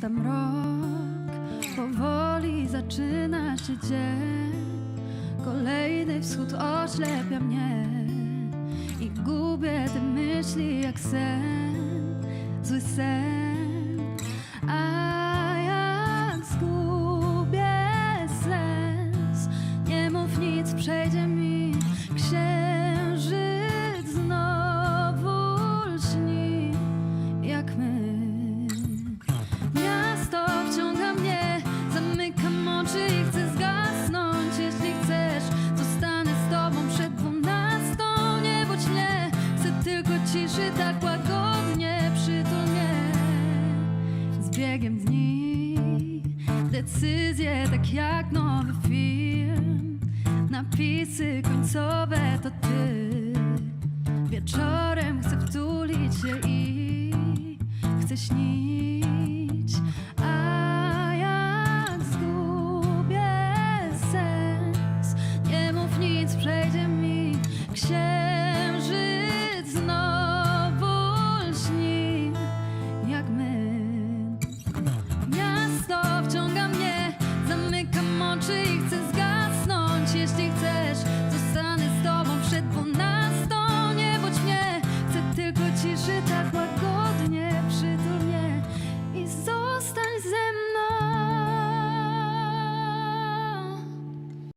Jest tam rok, powoli zaczyna się dzień. Kolejny wschód oślepia mnie i gubię te myśli jak sen, zły sen. ciszy, tak łagodnie przytulnie. Z biegiem dni, decyzje tak jak nowy film. Napisy końcowe to ty. Wieczorem chcę wtulić się i chcę śnić. czy tak